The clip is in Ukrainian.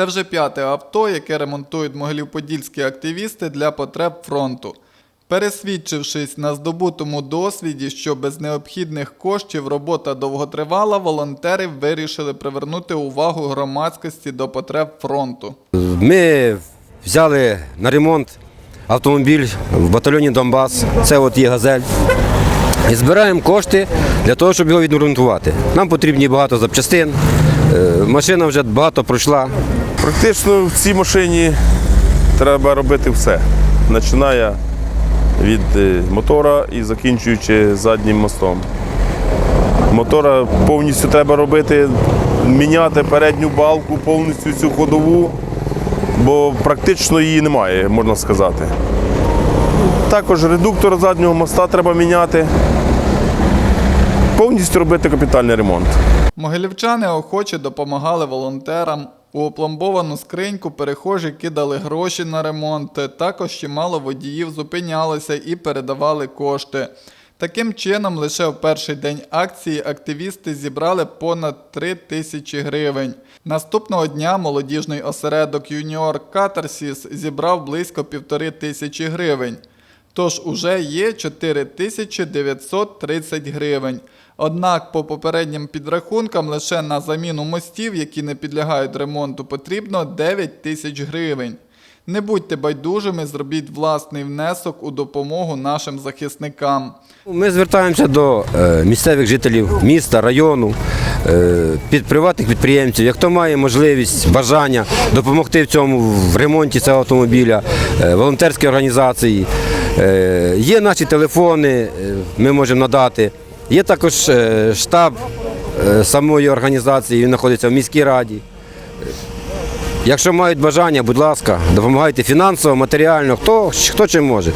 Це вже п'яте авто, яке ремонтують могилів-подільські активісти для потреб фронту. Пересвідчившись на здобутому досвіді, що без необхідних коштів робота довготривала, волонтери вирішили привернути увагу громадськості до потреб фронту. Ми взяли на ремонт автомобіль в батальйоні Донбас. Це от є газель. І збираємо кошти для того, щоб його відремонтувати. Нам потрібні багато запчастин. е, Машина вже багато пройшла. Практично в цій машині треба робити все. Починає від е, мотора і закінчуючи заднім мостом. Мотора повністю треба робити, міняти передню балку, повністю цю ходову, бо практично її немає, можна сказати. Також редуктор заднього моста треба міняти. Повністю робити капітальний ремонт. Могилівчани охоче допомагали волонтерам. У опломбовану скриньку перехожі кидали гроші на ремонт. Також чимало водіїв зупинялися і передавали кошти. Таким чином, лише в перший день акції активісти зібрали понад 3 тисячі гривень. Наступного дня молодіжний осередок Юніор Катарсіс зібрав близько півтори тисячі гривень. Тож уже є 4930 гривень. Однак, по попереднім підрахункам, лише на заміну мостів, які не підлягають ремонту, потрібно 9 тисяч гривень. Не будьте байдужими, зробіть власний внесок у допомогу нашим захисникам. Ми звертаємося до е, місцевих жителів міста, району, е, під приватних підприємців. Як хто має можливість, бажання допомогти в цьому в ремонті цього автомобіля, е, волонтерські організації. Е, Є наші телефони, е, ми можемо надати. Є також е, штаб самої організації, він знаходиться в міській раді. Якщо мають бажання, будь ласка, допомагайте фінансово, матеріально, хто, хто чим може.